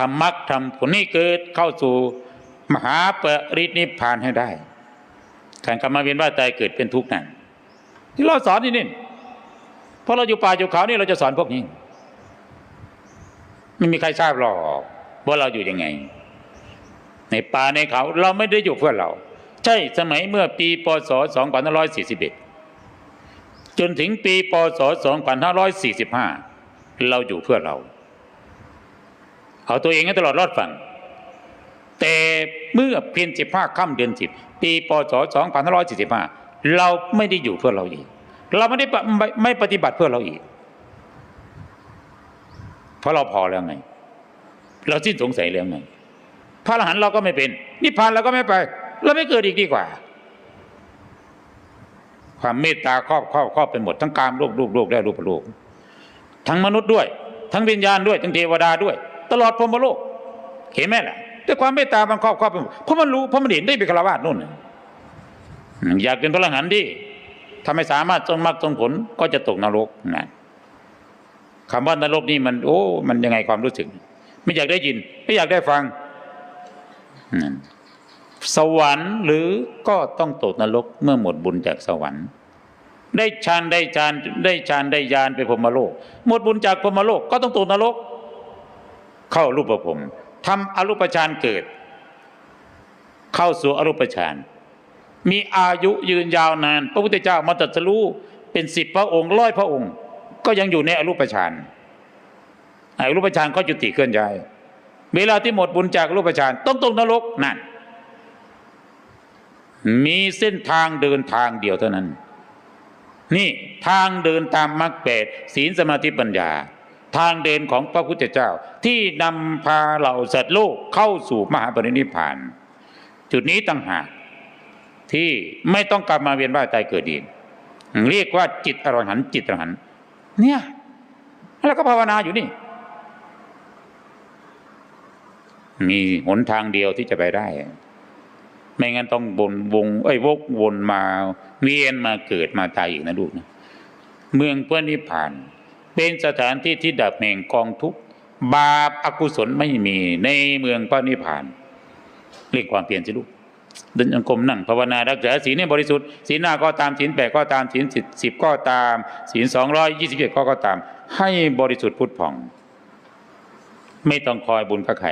ทำมรรคทำผลนี้เกิดเข้าสู่มหาปรินิพพานให้ได้การกลับมเวียนว่ายตายเกิดเป็นทุกข์นั่นที่เราสอนนี่นี่เพราะเราอยู่ป่าอยู่เขานี่เราจะสอนพวกนี้ ไม่มีใครทราบหรอกว่าเราอยู่ยังไง ในป่าในเขา เราไม่ได้อยู่เพื่อเรา ใช่สมัยเมื่อปีพศ2541 จนถึงปีพศ2545 เราอยู่เพื่อเรา เอาตัวเองให้ตลอดรอดฝั่ง แต่เมื่อเพียงสิบห้าค่ำเดือนสิบปีพศ2545เราไม่ได้อยู่เพื่อเราอีก เราไม่ได้ไม่ไม่ปฏิบัติเพื่อเราอีก เพราะเราพอแล้วไง เราสิ้นสงสัยแล้วไงพระอรหันต์เราก็ไม่เป็น นิพพานเราก็ไม่ไป เราไม่เกิดอีกดีกว่า ความเมตตาครอบครอบครอบเป็นหมดทั้งกามโลกรูปโลกและรูปโลกทั้งมนุษย์ด้วย ทั้งวิญญาณด้วย ทั้งเทวดาด้วย ตลอดพรมโลก เห็นไหมล่ะด้วยความเมตตามันครอบครอบไปหมเพราะมันรู้เพราะมันเห็นได้เป็นฆราวาสนู่นอยากเป็นพระอรหันต์ดิถ้าไม่สามารถทรงมรรคทรงผลก็จะตกนรกนะคำว่านรกนี่มัน โอ้ มันยังไงความรู้สึก ไม่อยากได้ยิน ไม่อยากได้ฟังสวรรค์หรือก็ต้องตกนรกเมื่อหมดบุญจากสวรรค์ ได้ฌานได้ฌานได้ฌานได้ญาณไปพรมโลก หมดบุญจากพรมโลกก็ต้องตกนรก เข้ารูปภพทำอรูปฌานเกิด เข้าสู่อรูปฌานมีอายุยืนยาวนาน พระพุทธเจ้ามาตรัสรู้เป็นสิบพระองค์ร้อยพระองค์ ก็ยังอยู่ในอรูปฌานอรูปฌานก็จุติเคลื่อนย้ายเวลาที่หมดบุญจากอรูปฌานต้องตกนรกนั่นมีเส้นทางเดินทางเดียวเท่านั้น นี่ทางเดินตามมรรคแปดศีลสมาธิปัญญา ทางเดินของพระพุทธเจ้า ที่นำพาเหล่าสัตว์โลกเข้าสู่มหาปรินิพพาน จุดนี้ต่างหากที่ไม่ต้องกลับมาเวียนว่ายตายเกิดอีกเรียกว่าจิตอรหันต์จิตอรหันต์เนี่ยแล้วก็ภาวนาอยู่นี่ มีหนทางเดียวที่จะไปได้ ไม่งั้นต้องวนวงเอ้ยวกวนมา เวียนมาเกิดมาตายอีกนะลูกนะเมืองเพื่อนิพพาน เป็นสถานที่ที่ดับแห่งกองทุกบาปอกุศลไม่มีในเมืองพระนิพพาน เรียกความเปลี่ยนสิลูกเดินจงกรมนั่งภาวนารักษาศีลให้บริสุทธิ์ศีลหน้าก็ตามศีลแปดก็ตามศีลสิบสิบก็ตามศีลสองร้อยยี่สิบเจ็ดก็ก็ตาม ให้บริสุทธิ์พุทธผ่อง ไม่ต้องคอยบุญกับใคร